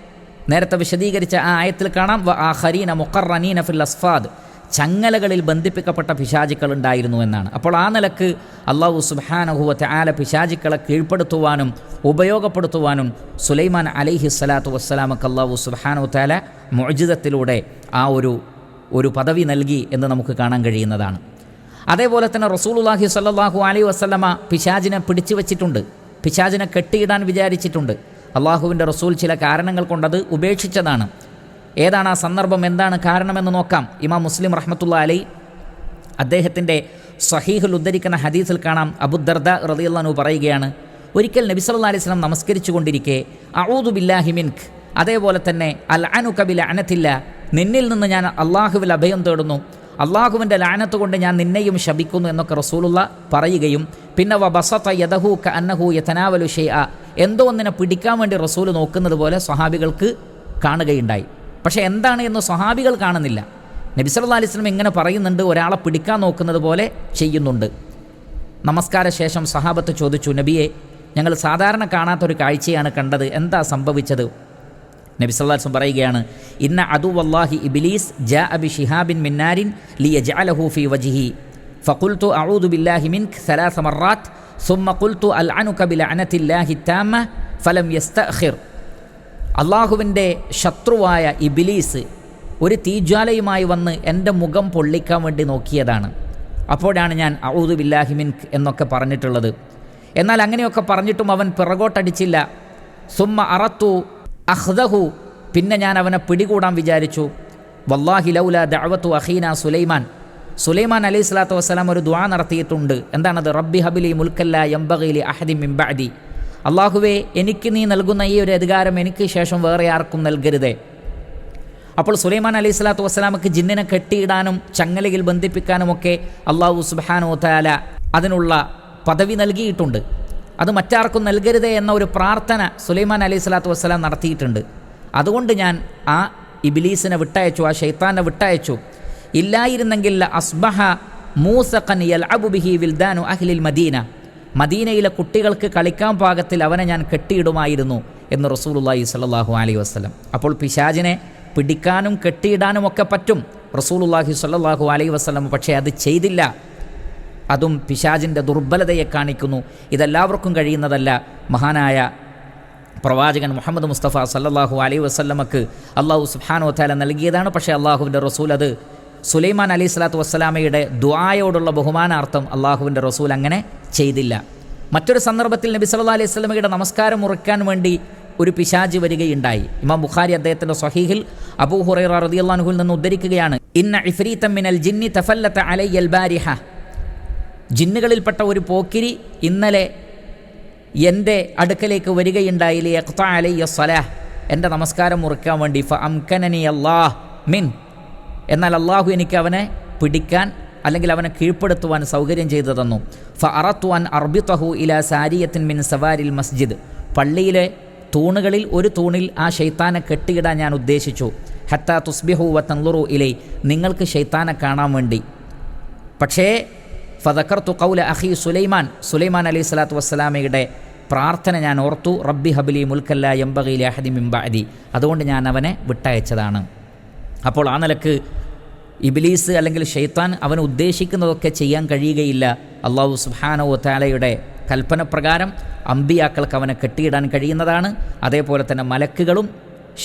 നേരത്തെ വിശദീകരിച്ച ആ ആയത്തിൽ കാണാം വ ആ ഹരീന മുക്കറനീന ഫിൽ അസ്ഫാദ്. ചങ്ങലകളിൽ ബന്ധിപ്പിക്കപ്പെട്ട പിശാചിക്കൾ ഉണ്ടായിരുന്നു എന്നാണ്. അപ്പോൾ ആ നിലയ്ക്ക് അള്ളാഹു സുബാനഹുവത്തെ ആല പിശാചിക്കളെ കീഴ്പ്പെടുത്തുവാനും ഉപയോഗപ്പെടുത്തുവാനും സുലൈമാൻ അലൈഹി സ്വലാത്തു വസ്സലാമക്ക് അള്ളാഹു സുബാനു താല മോജിതത്തിലൂടെ ആ ഒരു ഒരു പദവി നൽകി എന്ന് നമുക്ക് കാണാൻ കഴിയുന്നതാണ്. അതേപോലെ തന്നെ റസൂലുല്ലാഹി സ്വല്ലല്ലാഹു അലൈഹി വസ്ലമ പിശാജിനെ പിടിച്ചു വച്ചിട്ടുണ്ട് പിശാജിനെ കെട്ടിയിടാൻ വിചാരിച്ചിട്ടുണ്ട്. അള്ളാഹുവിന്റെ റസൂൽ ചില കാരണങ്ങൾ കൊണ്ടത് ഉപേക്ഷിച്ചതാണ്. ഏതാണ് ആ സന്ദർഭം? എന്താണ് കാരണമെന്ന് നോക്കാം. ഇമാം മുസ്ലിം റഹ്മത്തുള്ള അലൈ അദ്ദേഹത്തിന്റെ സഹീഹുൽ ഉദ്ധരിക്കുന്ന ഹദീസിൽ കാണാം. അബുദർദ റളിയല്ലാഹു പറയുകയാണ് ഒരിക്കൽ നബി സല്ലാ അലൈഹി സ്വലം നമസ്കരിച്ചു കൊണ്ടിരിക്കെ അഊദു ബില്ലാഹി മിൻക് അതേപോലെ തന്നെ അൽ അനു കബില അനത്തില്ല നിന്നിൽ നിന്ന് ഞാൻ അള്ളാഹുവിൽ അഭയം തേടുന്നു അള്ളാഹുവിന്റെ ലാനത്ത് കൊണ്ട് ഞാൻ നിന്നെയും ശപിക്കുന്നു എന്നൊക്കെ റസൂലുള്ള പറയുകയും പിന്നെ വ ബസത്ത യദഹു ക അന്നഹു യതനാവലു ഷെയ്അ എന്തോ ഒന്നിനെ പിടിക്കാൻ വേണ്ടി റസൂൽ നോക്കുന്നത് പോലെ സ്വഹാബികൾക്ക് കാണുകയുണ്ടായി. പക്ഷേ എന്താണ് എന്ന് സ്വഹാബികൾ കാണുന്നില്ല. നബി സല്ല അലൈഹി വസല്ലം ഇങ്ങനെ പറയുന്നുണ്ട് ഒരാളെ പിടിക്കാൻ നോക്കുന്നത് പോലെ ചെയ്യുന്നുണ്ട്. നമസ്കാര ശേഷം സഹാബത്ത് ചോദിച്ചു നബിയെ ഞങ്ങൾ സാധാരണ കാണാത്തൊരു കാഴ്ചയാണ് കണ്ടത്. എന്താ സംഭവിച്ചത്? നബി സല്ലാസ്വം പറയുകയാണ് ഇന്ന അതു വല്ലാഹി ഇബിലീസ് ജ അബി ഷിഹാബിൻ മിന്നാരിൻ ലിയ ജഅലഹൂഫി വജിഹി. ഫഖുൽത്തു അഊദു ബില്ലാഹി മിൻക് സലാസ മറാത്ത്. സുമ്മ കുൽത്തു അൽ അനു ബിൽ അനത്തില്ലാഹി താമ ഫലം യസ്തഖിർ അള്ളാഹുവിന്റെ ശത്രുവായ ഇബിലീസ് ഒരു തീജ്വാലയുമായി വന്ന് എന്റെ മുഖം പൊള്ളിക്കാൻ വേണ്ടി നോക്കിയതാണ്. അപ്പോഴാണ് ഞാൻ ഔദു ബില്ലാഹി മിൻ എന്നൊക്കെ പറഞ്ഞിട്ടുള്ളത്. എന്നാൽ അങ്ങനെയൊക്കെ പറഞ്ഞിട്ടും അവൻ പിറകോട്ടടിച്ചില്ല. സുമ്മ അറത്തു അഹ്ദഹു. പിന്നെ ഞാൻ അവനെ പിടികൂടാൻ വിചാരിച്ചു. വല്ലാഹി ലൗല ദഅവത്തു അഹീന സുലൈമാൻ. സുലൈമാൻ അലൈഹി സ്വലാത്തു വസ്സലാം ഒരു ദ്വാ നടത്തിയിട്ടുണ്ട്. എന്താണത്? റബ്ബി ഹബിലി മുൽക്കല്ല എംബഗിലി അഹദി മിംബഅദി അള്ളാഹുവേ എനിക്ക് നീ നൽകുന്ന ഈ ഒരു അധികാരം എനിക്ക് ശേഷം വേറെ ആർക്കും നൽകരുതേ. അപ്പോൾ സുലൈമാൻ അലൈഹി സ്വലാത്തു വസ്സലാമക്ക് ജിന്നിനെ കെട്ടിയിടാനും ചങ്ങലയിൽ ബന്ധിപ്പിക്കാനുമൊക്കെ അള്ളാഹു സുബാനോ താല അതിനുള്ള പദവി നൽകിയിട്ടുണ്ട്. അത് മറ്റാർക്കും നൽകരുതേ എന്ന ഒരു പ്രാർത്ഥന സുലൈമാൻ അലൈഹി സ്വലാത്തു വസ്സലാം നടത്തിയിട്ടുണ്ട്. അതുകൊണ്ട് ഞാൻ ആ ഇബിലീസിനെ വിട്ടയച്ചു ആ ഷെയ്ത്താനെ വിട്ടയച്ചു. ഇല്ലായിരുന്നെങ്കിൽ അസ്ബഹ മൂസഖൻ യൽ അബുബിഹി വിൽദാനു അഹ്ലിൽ മദീന. മദീനയിലെ കുട്ടികൾക്ക് കളിക്കാൻ പാകത്തിൽ അവനെ ഞാൻ കെട്ടിയിടുമായിരുന്നു എന്ന് റസൂലുള്ളാഹി സ്വല്ലല്ലാഹു അലൈഹി വസ്ലം അപ്പോൾ പിശാജിനെ പിടിക്കാനും കെട്ടിയിടാനും ഒക്കെ പറ്റും. റസൂലുള്ളാഹി സ്വല്ലല്ലാഹു അലൈഹി വസ്ലം പക്ഷേ അത് ചെയ്തില്ല. അതും പിശാജിന്റെ ദുർബലതയെ കാണിക്കുന്നു. ഇതെല്ലാവർക്കും കഴിയുന്നതല്ല. മഹാനായ പ്രവാചകൻ മുഹമ്മദ് മുസ്തഫ സല്ലാഹു അലൈ വസല്ലമക്ക് അള്ളാഹു സുബ്ഹാനു താല നൽകിയതാണ്. പക്ഷേ അള്ളാഹുവിന്റെ റസൂൽ അത് സുലൈമാൻ അലി സ്വലാത്തു വസ്സലാമയുടെ ദ്വായോടുള്ള ബഹുമാനാർത്ഥം അള്ളാഹുവിന്റെ റസൂൽ അങ്ങനെ ചെയ്തില്ല. മറ്റൊരു സന്ദർഭത്തിൽ നബി സല്ലാ അലൈഹി സ്വലമയുടെ നമസ്കാരം മുറിക്കാൻ വേണ്ടി ഒരു പിശാജ് വരികയുണ്ടായി. ഇമാം ബുഖാരി അദ്ദേഹത്തിന്റെ സ്വഹീഹിൽ അബൂ ഹുറൈറ റളിയല്ലാഹുവിൽ നിന്ന് ഉദ്ധരിക്കുകയാണ്. ഇന്ന ഇഫ്രീത്തം മിനൽ ജിന്നി തഫല്ലത്ത അലൈ ബാരിഹ. ജിന്നുകളിൽപ്പെട്ട ഒരു പോക്കിരി ഇന്നലെ എന്റെ അടുക്കലേക്ക് വരികയുണ്ടായില്ലേ അക്ത അലയ്യ സലാഹ് എന്റെ നമസ്കാരം മുറിക്കാൻ വേണ്ടി. ഫ അംകനനി അള്ളാഹ് മിൻ. എന്നാൽ അള്ളാഹു എനിക്ക് അവനെ പിടിക്കാൻ അല്ലെങ്കിൽ അവനെ കീഴ്പ്പെടുത്തുവാൻ സൗകര്യം ചെയ്തു തന്നു. ഫ അറത്തുവാൻ അർബിത്തഹു ഇല സാരിയത്തിൻ മിൻ സവാരിൽ മസ്ജിദ്. പള്ളിയിലെ തൂണുകളിൽ ഒരു തൂണിൽ ആ ഷെയ്ത്താനെ കെട്ടിയിടാൻ ഞാൻ ഉദ്ദേശിച്ചു. ഹത്ത തുസ്ബിഹു വ തൻലുറു ഇലൈ. നിങ്ങൾക്ക് ഷെയ്ത്താനെ കാണാൻ വേണ്ടി. പക്ഷേ ഫതക്കർത്തു കൗല അഹി സുലൈമാൻ. സുലൈമാൻ അലൈഹി സ്വലാത്തു വസ്സലാമയുടെ പ്രാർത്ഥന ഞാൻ ഓർത്തു റബ്ബി ഹബിലി മുൽക്കല്ല എംബഗിലി അഹദി മിംബഅദി അതുകൊണ്ട് ഞാൻ അവനെ വിട്ടയച്ചതാണ്. അപ്പോൾ ആ നിലയ്ക്ക് ഇബിലീസ് അല്ലെങ്കിൽ ഷെയ്ത്താൻ അവൻ ഉദ്ദേശിക്കുന്നതൊക്കെ ചെയ്യാൻ കഴിയുകയില്ല. അള്ളാഹു സുബാനോ താലയുടെ കൽപ്പന പ്രകാരം അമ്പിയാക്കൾക്ക് അവനെ കെട്ടിയിടാൻ കഴിയുന്നതാണ്. അതേപോലെ തന്നെ മലക്കുകളും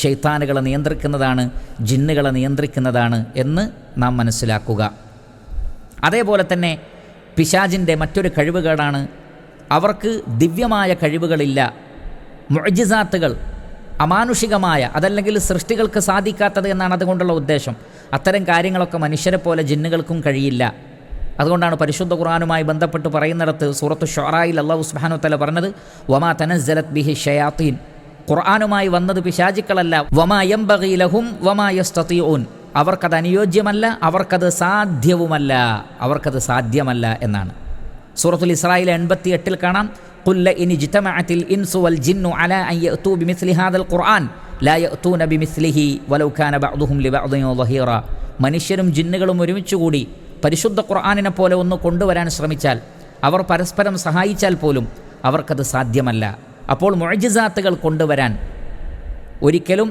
ഷെയ്ത്താനുകളെ നിയന്ത്രിക്കുന്നതാണ് ജിന്നുകളെ നിയന്ത്രിക്കുന്നതാണ് എന്ന് നാം മനസ്സിലാക്കുക. അതേപോലെ തന്നെ പിശാജിന്റെ മറ്റൊരു കഴിവുകേടാണ് അവർക്ക് ദിവ്യമായ കഴിവുകളില്ല. മുഴജിസാത്തുകൾ അമാനുഷികമായ അതല്ലെങ്കിൽ സൃഷ്ടികൾക്ക് സാധിക്കാത്തത് എന്നാണ് അതുകൊണ്ടുള്ള ഉദ്ദേശം. അത്തരം കാര്യങ്ങളൊക്കെ മനുഷ്യരെ പോലെ ജിന്നുകൾക്കും കഴിയില്ല. അതുകൊണ്ടാണ് പരിശുദ്ധ ഖുർആാനുമായി ബന്ധപ്പെട്ട് പറയുന്നിടത്ത് സൂറത്ത് ഷൊറായിൽ അള്ളാഹു സുബാനു തല പറഞ്ഞത് വമാ തനസ്സലത് ബിഹി ഷയാത്തീൻ. ഖുർആാനുമായി വന്നത് പിശാചിക്കളല്ല. വമാ യംബഗീലഹും വമാ യസ്തീഊൻ അവർക്കത് അനുയോജ്യമല്ല അവർക്കത് സാധ്യവുമല്ല അവർക്കത് സാധ്യമല്ല എന്നാണ് സൂറത്തുൽ ഇസ്രായേൽ എൺപത്തി എട്ടിൽ കാണാം قل إن اجتمعت الإنس والجن على أن يأتوا بمثل هذا القرآن لا يأتون بمثله ولو كان بعضهم لبعض ظهيرا മനുഷ്യരും ജിന്നുകളും ഒരുമിച്ചുകൂടി പരിശുദ്ധ ഖുർആാനിനെ പോലെ ഒന്ന് കൊണ്ടുവരാൻ ശ്രമിച്ചാൽ അവർ പരസ്പരം സഹായിച്ചാൽ പോലും അവർക്കത് സാധ്യമല്ല അപ്പോൾ മൊഴജിസാത്തുകൾ കൊണ്ടുവരാൻ ഒരിക്കലും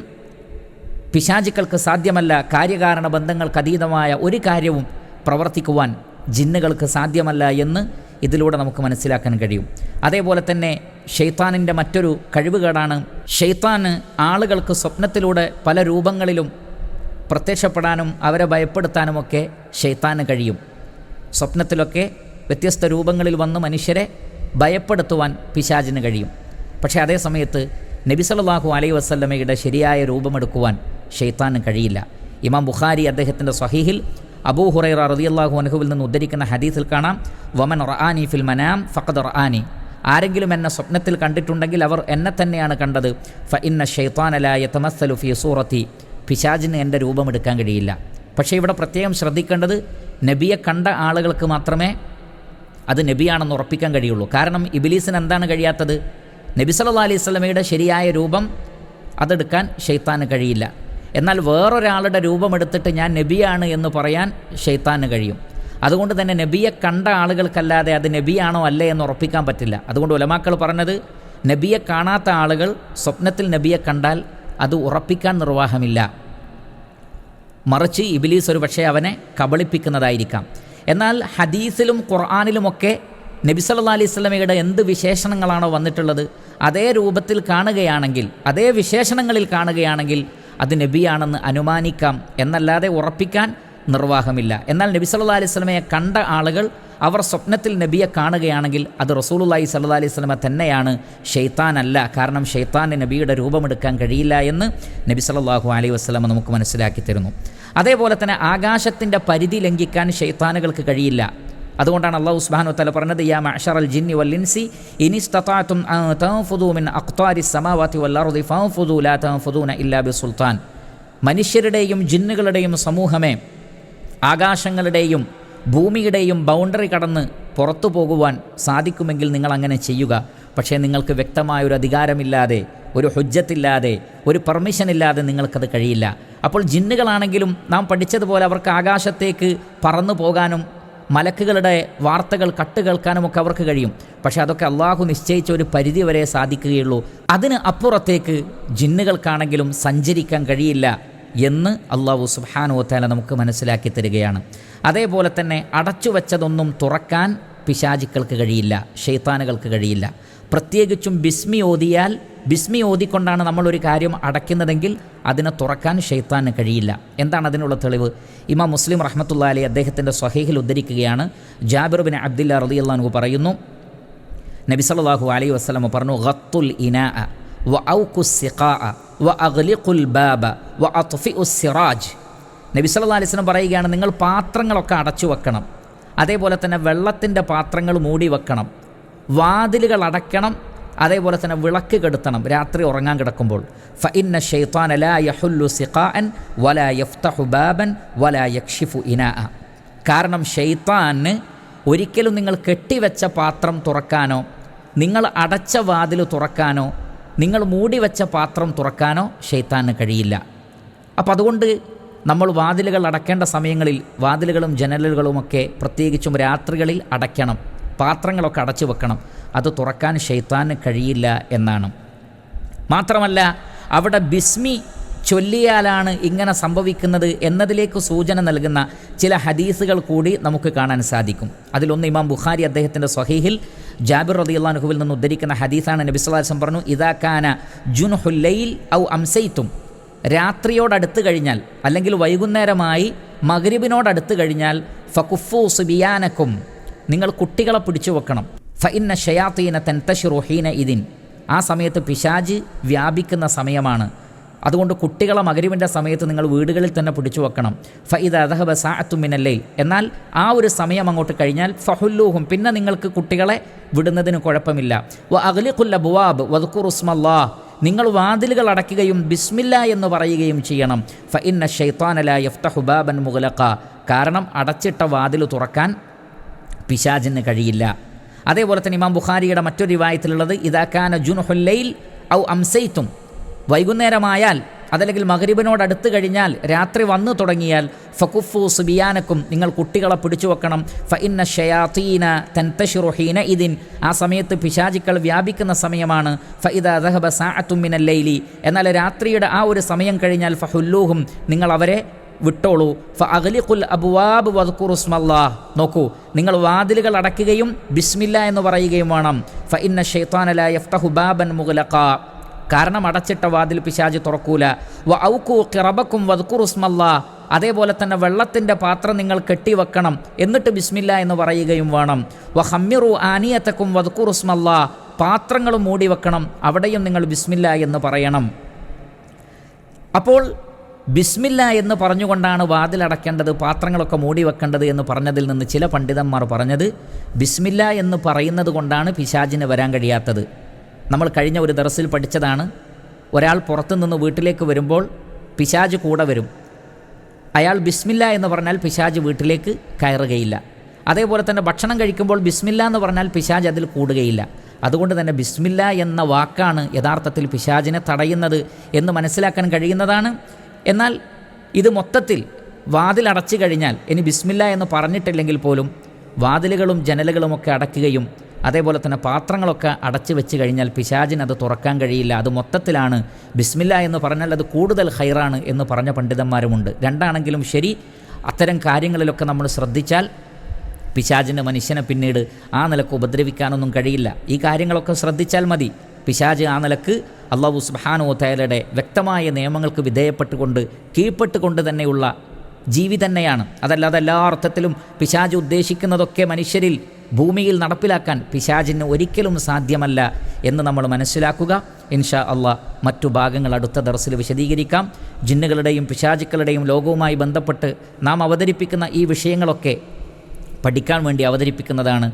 പിശാചുക്കൾക്ക് സാധ്യമല്ല കാര്യകാരണ ബന്ധങ്ങൾക്ക് അതീതമായ ഒരു കാര്യവും പ്രവർത്തിക്കുവാൻ ജിന്നുകൾക്ക് സാധ്യമല്ല എന്ന് ഇതിലൂടെ നമുക്ക് മനസ്സിലാക്കാൻ കഴിയും. അതേപോലെ തന്നെ ഷെയ്ത്താനിന്റെ മറ്റൊരു കഴിവുകേടാണ് ഷെയ്ത്താന് ആളുകൾക്ക് സ്വപ്നത്തിലൂടെ പല രൂപങ്ങളിലും പ്രത്യക്ഷപ്പെടാനും അവരെ ഭയപ്പെടുത്താനുമൊക്കെ ഷെയ്ത്താന് കഴിയും. സ്വപ്നത്തിലൊക്കെ വ്യത്യസ്ത രൂപങ്ങളിൽ വന്ന് മനുഷ്യരെ ഭയപ്പെടുത്തുവാൻ പിശാചിന് കഴിയും. പക്ഷേ അതേ സമയത്ത് നബി സല്ലല്ലാഹു അലൈഹി വസല്ലമയുടെ ശരിയായ രൂപമെടുക്കുവാൻ ഷെയ്ത്താന് കഴിയില്ല. ഇമാം ബുഖാരി അദ്ദേഹത്തിന്റെ സ്വഹീഹിൽ അബൂ ഹുറൈറ റളിയല്ലാഹു അൻഹുവിൽ നിന്ന് ഉദ്ധരിക്കുന്ന ഹദീസിൽ കാണാം വമൻ റആനി ഫിൽ മനാം ഫഖദ് റആനി. ആരെങ്കിലും എന്നെ സ്വപ്നത്തിൽ കണ്ടിട്ടുണ്ടെങ്കിൽ അവർ എന്നെ തന്നെയാണ് കണ്ടത്. ഫ ഇന്ന ഷെയ്ത്താൻ ലാ യതമസ്സലു ഫി സൂറത്തി. പിശാജിന് എന്റെ രൂപമെടുക്കാൻ കഴിയില്ല. പക്ഷേ ഇവിടെ പ്രത്യേകം ശ്രദ്ധിക്കേണ്ടത് നബിയെ കണ്ട ആളുകൾക്ക് മാത്രമേ അത് നബിയാണെന്ന് ഉറപ്പിക്കാൻ കഴിയുള്ളൂ. കാരണം ഇബിലീസിന് എന്താണ് കഴിയാത്തത്? നബി സല്ലാ അലൈഹി സ്വലമയുടെ ശരിയായ രൂപം അതെടുക്കാൻ ഷെയ്ത്താന് കഴിയില്ല. എന്നാൽ വേറൊരാളുടെ രൂപമെടുത്തിട്ട് ഞാൻ നബിയാണ് എന്ന് പറയാൻ ഷെയ്ത്താന് കഴിയും. അതുകൊണ്ട് തന്നെ നബിയെ കണ്ട ആളുകൾക്കല്ലാതെ അത് നബിയാണോ അല്ലേ എന്ന് ഉറപ്പിക്കാൻ പറ്റില്ല. അതുകൊണ്ട് ഉലമാക്കൾ പറഞ്ഞത് നബിയെ കാണാത്ത ആളുകൾ സ്വപ്നത്തിൽ നബിയെ കണ്ടാൽ അത് ഉറപ്പിക്കാൻ നിർവാഹമില്ല. മറിച്ച് ഇബിലീസ് ഒരു പക്ഷേ അവനെ കബളിപ്പിക്കുന്നതായിരിക്കാം. എന്നാൽ ഹദീസിലും ഖുർആാനിലുമൊക്കെ നബി സല്ലാ അലൈഹി സ്വലമയുടെ എന്ത് വിശേഷണങ്ങളാണോ വന്നിട്ടുള്ളത് അതേ രൂപത്തിൽ കാണുകയാണെങ്കിൽ അതേ വിശേഷണങ്ങളിൽ കാണുകയാണെങ്കിൽ അത് നബിയാണെന്ന് അനുമാനിക്കാം എന്നല്ലാതെ ഉറപ്പിക്കാൻ നിർവാഹമില്ല. എന്നാൽ നബി സല്ലാ അലൈഹി സ്വലമയെ കണ്ട ആളുകൾ അവർ സ്വപ്നത്തിൽ നബിയെ കാണുകയാണെങ്കിൽ അത് റസൂലുല്ലാഹി സല്ലാ അലൈഹി സ്വലമ തന്നെയാണ്. ഷെയ്ത്താനല്ല കാരണം ഷെയ്ത്താന് നബിയുടെ രൂപമെടുക്കാൻ കഴിയില്ല എന്ന് നബി സല്ലാഹു അലൈഹി വസ്ലമ നമുക്ക് മനസ്സിലാക്കി തരുന്നു. അതേപോലെ തന്നെ ആകാശത്തിന്റെ പരിധി ലംഘിക്കാൻ ഷെയ്ത്താനുകൾക്ക് കഴിയില്ല. അതുകൊണ്ടാണ് അള്ളാഹു സുബാനു തആല പറഞ്ഞത് യാ മഷർ അൽ ജിന്നി വൽ ഇൻസി ഇൻ അക്താരി മിൻ അഖ്താരി സമാവാതി വൽ അർദി ഫൻഫുദു ലാ തൻഫുദൂന ഇല്ലാ ബി സുൽത്താൻ മനുഷ്യരുടെയും ജിന്നുകളുടെയും സമൂഹമേ ആകാശങ്ങളുടെയും ഭൂമിയുടെയും ബൗണ്ടറി കടന്ന് പുറത്തു പോകുവാൻ സാധിക്കുമെങ്കിൽ നിങ്ങൾ അങ്ങനെ ചെയ്യുക. പക്ഷേ നിങ്ങൾക്ക് വ്യക്തമായ ഒരു അധികാരമില്ലാതെ ഒരു ഹുജ്ജത്തില്ലാതെ ഒരു പെർമിഷൻ ഇല്ലാതെ നിങ്ങൾക്കത് കഴിയില്ല. അപ്പോൾ ജിന്നുകളാണെങ്കിലും നാം പഠിച്ചതുപോലെ അവർക്ക് ആകാശത്തേക്ക് പറന്നു പോകാനും മലക്കുകളുടെ വാർത്തകൾ കട്ട് കേൾക്കാനുമൊക്കെ അവർക്ക് കഴിയും. പക്ഷേ അതൊക്കെ അള്ളാഹു നിശ്ചയിച്ച ഒരു പരിധി വരെ സാധിക്കുകയുള്ളൂ. അതിന് അപ്പുറത്തേക്ക് ജിന്നുകൾക്കാണെങ്കിലും സഞ്ചരിക്കാൻ കഴിയില്ല എന്ന് അള്ളാഹു സുബാനുവത്താല നമുക്ക് മനസ്സിലാക്കി തരികയാണ്. അതേപോലെ തന്നെ അടച്ചു വച്ചതൊന്നും തുറക്കാൻ പിശാചിക്കൾക്ക് കഴിയില്ല ഷെയ്ത്താനുകൾക്ക് കഴിയില്ല. പ്രത്യേകിച്ചും ബിസ്മി ഓതിയാൽ ബിസ്മി ഓതിക്കൊണ്ടാണ് നമ്മളൊരു കാര്യം അടയ്ക്കുന്നതെങ്കിൽ അതിനെ തുറക്കാൻ ഷെയ്ത്താന് കഴിയില്ല. എന്താണ് അതിനുള്ള തെളിവ്? ഇമാം മുസ്ലിം റഹ്മത്തുള്ള അലി അദ്ദേഹത്തിന്റെ സ്വഹേഹിൽ ഉദ്ധരിക്കുകയാണ്. ജാബിർ ബിൻ അബ്ദുല്ല റലി അള്ളഹാനു പറയുന്നു നബി സല്ലല്ലാഹു അലൈ വസല്ലം പറഞ്ഞു ഗത്തുൽ ഇനാ വ ഔഖു സിഖാ വ ബാബ വ അത്ഫിഉ സിറാജ്. നബി സല്ലല്ലാഹു അലൈഹി വസല്ലം പറയുകയാണ് നിങ്ങൾ പാത്രങ്ങളൊക്കെ അടച്ചു വെക്കണം അതേപോലെ തന്നെ വെള്ളത്തിന്റെ പാത്രങ്ങൾ മൂടി വെക്കണം വാതിലുകൾ അടയ്ക്കണം അതേപോലെ തന്നെ വിളക്ക് കെടുത്തണം രാത്രി ഉറങ്ങാൻ കിടക്കുമ്പോൾ. യഫ്തഹു ബാബൻ യക്ഷിഫു കാരണം ഷെയ്ത്താന് ഒരിക്കലും നിങ്ങൾ കെട്ടിവെച്ച പാത്രം തുറക്കാനോ നിങ്ങൾ അടച്ച വാതിൽ തുറക്കാനോ നിങ്ങൾ മൂടിവെച്ച പാത്രം തുറക്കാനോ ഷെയ്ത്താന് കഴിയില്ല. അപ്പം അതുകൊണ്ട് നമ്മൾ വാതിലുകൾ അടയ്ക്കേണ്ട സമയങ്ങളിൽ വാതിലുകളും ജനലുകളുമൊക്കെ പ്രത്യേകിച്ചും രാത്രികളിൽ അടയ്ക്കണം. പാത്രങ്ങളൊക്കെ അടച്ചു വെക്കണം. അത് തുറക്കാൻ ഷെയ്ത്താന് കഴിയില്ല എന്നാണ്. മാത്രമല്ല അവിടെ ബിസ്മി ചൊല്ലിയാലാണ് ഇങ്ങനെ സംഭവിക്കുന്നത് എന്നതിലേക്ക് സൂചന നൽകുന്ന ചില ഹദീസുകൾ കൂടി നമുക്ക് കാണാൻ സാധിക്കും. അതിലൊന്ന് ഇമാം ബുഖാരി അദ്ദേഹത്തിന്റെ സ്വഹീഹിൽ ജാബിർ റതി അള്ളാഹുവിൽ നിന്ന് ഉദ്ധരിക്കുന്ന ഹദീസാണ് നബി സ്വലാസം പറഞ്ഞു ഇതാക്കാന ജുൻഹുല്ലയിൽ ഔ അംസൈത്തും രാത്രിയോടടുത്ത് കഴിഞ്ഞാൽ അല്ലെങ്കിൽ വൈകുന്നേരമായി മകരിബിനോടടുത്ത് കഴിഞ്ഞാൽ ഫകുഫു സുബിയാനക്കും നിങ്ങൾ കുട്ടികളെ പിടിച്ചു വെക്കണം. ഫ ഇന്ന ഷയാത്തീന തെൻതഷിറുഹീന ഇതിൻ ആ സമയത്ത് പിശാജ് വ്യാപിക്കുന്ന സമയമാണ്. അതുകൊണ്ട് കുട്ടികളെ മകരുവിന്റെ സമയത്ത് നിങ്ങൾ വീടുകളിൽ തന്നെ പിടിച്ചു വെക്കണം. ഫ ഇത് അദഹബ സാഅത്തുമിനല്ലേ എന്നാൽ ആ ഒരു സമയം അങ്ങോട്ട് കഴിഞ്ഞാൽ ഫഹുല്ലൂഹും പിന്നെ നിങ്ങൾക്ക് കുട്ടികളെ വിടുന്നതിന് കുഴപ്പമില്ല. വ അഖലിഖുല്ല ബുവാബ് വദ്ഖുറുസ്മല്ലാ നിങ്ങൾ വാതിലുകൾ അടയ്ക്കുകയും ബിസ്മില്ല എന്ന് പറയുകയും ചെയ്യണം. ഫ ഇന്ന ഷെയ്ത്താനല യഫ്തഹുബാബൻ മുഗലക്ക കാരണം അടച്ചിട്ട വാതിൽ തുറക്കാൻ പിശാജിന് കഴിയില്ല. അതേപോലെ തന്നെ ഇമാം ബുഖാരിയുടെ മറ്റൊരു റിവായത്തിലുള്ളത് ഇതാക്കാന ജുൻഹുല്ലയിൽ ഔ അംസൈത്തും വൈകുന്നേരമായാൽ അതല്ലെങ്കിൽ മകരിബിനോട് അടുത്ത് കഴിഞ്ഞാൽ രാത്രി വന്നു തുടങ്ങിയാൽ ഫകുഫു സുബിയാനക്കും നിങ്ങൾ കുട്ടികളെ പിടിച്ചു വെക്കണം. ഫ ഇന്ന ഷയാത്തീന തൻതഷിറുഹീന ഇതിൻ ആ സമയത്ത് പിശാചിക്കൾ വ്യാപിക്കുന്ന സമയമാണ് ഫ ഇദ അദഹബ സാഅത്തുമിനൽ ലൈലി. എന്നാൽ രാത്രിയുടെ ആ ഒരു സമയം കഴിഞ്ഞാൽ ഫഹുല്ലൂഹും നിങ്ങൾ അവരെ വിട്ടോളൂ. അഖലിഖുൽ അബുവാബ് വദ്കുറുസ്മല്ലാ നോക്കൂ നിങ്ങൾ വാതിലുകൾ അടയ്ക്കുകയും ബിസ്മില്ല എന്ന് പറയുകയും വേണം. ഫ ഇന്ന ഷെയ്ത്താനല യഫ്തഹു ബാബൻ മുഗലക്ക കാരണം അടച്ചിട്ട വാതിൽ പിശാജ് തുറക്കൂല. വ ഔക്കു കിറബക്കും വദ്കുറുസ്മല്ലാ അതേപോലെ തന്നെ വെള്ളത്തിന്റെ പാത്രം നിങ്ങൾ കെട്ടിവെക്കണം എന്നിട്ട് ബിസ്മില്ല എന്ന് പറയുകയും വേണം. വ ഹമ്മിറു ആനിയത്തക്കും വദ്കുറുസ്മല്ലാ പാത്രങ്ങൾ മൂടി വെക്കണം. അവിടെയും നിങ്ങൾ ബിസ്മില്ല എന്ന് പറയണം. അപ്പോൾ ബിസ്മില്ല എന്ന് പറഞ്ഞുകൊണ്ടാണ് വാതിലടക്കേണ്ടത് പാത്രങ്ങളൊക്കെ മൂടി വെക്കേണ്ടത് എന്ന് പറഞ്ഞതിൽ നിന്ന് ചില പണ്ഡിതന്മാർ പറഞ്ഞത് ബിസ്മില്ല എന്ന് പറയുന്നത് കൊണ്ടാണ് പിശാജിന് വരാൻ കഴിയാത്തത്. നമ്മൾ കഴിഞ്ഞ ഒരു ദറസിൽ പഠിച്ചതാണ് ഒരാൾ പുറത്തുനിന്ന് വീട്ടിലേക്ക് വരുമ്പോൾ പിശാജ് കൂടെ വരും. അയാൾ ബിസ്മില്ല എന്ന് പറഞ്ഞാൽ പിശാജ് വീട്ടിലേക്ക് കയറുകയില്ല. അതേപോലെ തന്നെ ഭക്ഷണം കഴിക്കുമ്പോൾ ബിസ്മില്ല എന്ന് പറഞ്ഞാൽ പിശാജ് അതിൽ കൂടുകയില്ല. അതുകൊണ്ട് തന്നെ ബിസ്മില്ല എന്ന വാക്കാണ് യഥാർത്ഥത്തിൽ പിശാജിനെ തടയുന്നത് എന്ന് മനസ്സിലാക്കാൻ കഴിയുന്നതാണ്. എന്നാൽ ഇത് മൊത്തത്തിൽ വാതിൽ അടച്ചു കഴിഞ്ഞാൽ ഇനി ബിസ്മില്ല എന്ന് പറഞ്ഞിട്ടില്ലെങ്കിൽ പോലും വാതിലുകളും ജനലുകളുമൊക്കെ അടയ്ക്കുകയും അതേപോലെ തന്നെ പാത്രങ്ങളൊക്കെ അടച്ചു വെച്ച് കഴിഞ്ഞാൽ പിശാചിന് അത് തുറക്കാൻ കഴിയില്ല. അത് മൊത്തത്തിലാണ് ബിസ്മില്ല എന്ന് പറഞ്ഞാൽ അത് കൂടുതൽ ഹൈറാണ് എന്ന് പറഞ്ഞ പണ്ഡിതന്മാരുമുണ്ട്. രണ്ടാണെങ്കിലും ശരി അത്തരം കാര്യങ്ങളിലൊക്കെ നമ്മൾ ശ്രദ്ധിച്ചാൽ പിശാചിന്റെ മനുഷ്യനെ പിന്നീട് ആ നിലയ്ക്ക് ഉപദ്രവിക്കാനൊന്നും കഴിയില്ല. ഈ കാര്യങ്ങളൊക്കെ ശ്രദ്ധിച്ചാൽ മതി. പിശാജ് ആ നിലയ്ക്ക് അള്ളാഹു സുബാനോ തയാലയുടെ വ്യക്തമായ നിയമങ്ങൾക്ക് വിധേയപ്പെട്ടുകൊണ്ട് കീഴ്പ്പെട്ടുകൊണ്ട് തന്നെയുള്ള ജീവി തന്നെയാണ്. അതല്ലാതെ എല്ലാ അർത്ഥത്തിലും പിശാജ് ഉദ്ദേശിക്കുന്നതൊക്കെ മനുഷ്യരിൽ ഭൂമിയിൽ നടപ്പിലാക്കാൻ പിശാജിന് ഒരിക്കലും സാധ്യമല്ല എന്ന് നമ്മൾ മനസ്സിലാക്കുക. ഇൻഷാ അള്ളാഹ് മറ്റു ഭാഗങ്ങൾ അടുത്ത ദർസിൽ വിശദീകരിക്കാം. ജിന്നുകളുടെയും പിശാചുക്കളുടെയും ലോകവുമായി ബന്ധപ്പെട്ട് നാം അവതരിപ്പിക്കുന്ന ഈ വിഷയങ്ങളൊക്കെ പഠിക്കാൻ വേണ്ടി അവതരിപ്പിക്കുന്നതാണ്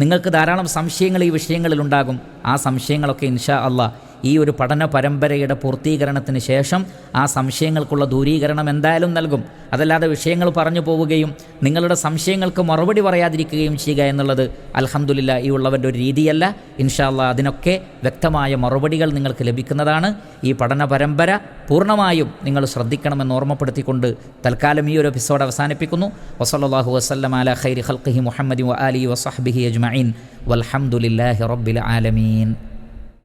നിങ്ങൾക്ക് ധാരാളം സംശയങ്ങൾ ഈ വിഷയങ്ങളിൽ ഉണ്ടാകും. ആ സംശയങ്ങളൊക്കെ ഇൻഷാ അള്ളാഹ് ഈ ഒരു പഠന പരമ്പരയുടെ പൂർത്തീകരണത്തിന് ശേഷം ആ സംശയങ്ങൾക്കുള്ള ദൂരീകരണം എന്തായാലും നൽകും. അതല്ലാതെ വിഷയങ്ങൾ പറഞ്ഞു പോവുകയും നിങ്ങളുടെ സംശയങ്ങൾക്ക് മറുപടി പറയാതിരിക്കുകയും ചെയ്യുക എന്നുള്ളത് അലഹമുല്ല ഈ ഉള്ളവന്റെ ഒരു രീതിയല്ല. ഇൻഷാല്ല അതിനൊക്കെ വ്യക്തമായ മറുപടികൾ നിങ്ങൾക്ക് ലഭിക്കുന്നതാണ്. ഈ പഠന പരമ്പര പൂർണമായും നിങ്ങൾ ശ്രദ്ധിക്കണമെന്ന് ഓർമ്മപ്പെടുത്തിക്കൊണ്ട് തൽക്കാലം ഈ ഒരു എപ്പിസോഡ് അവസാനിപ്പിക്കുന്നു. വസല്ലാഹു വസ്ലം അല ഖൈരി ഹൽഹി മുഹമ്മദ് അലി വസഹബിഹി അജ്മീൻ വലഹമുല്ലാഹി റബ്ബിൽ ആലമീൻ.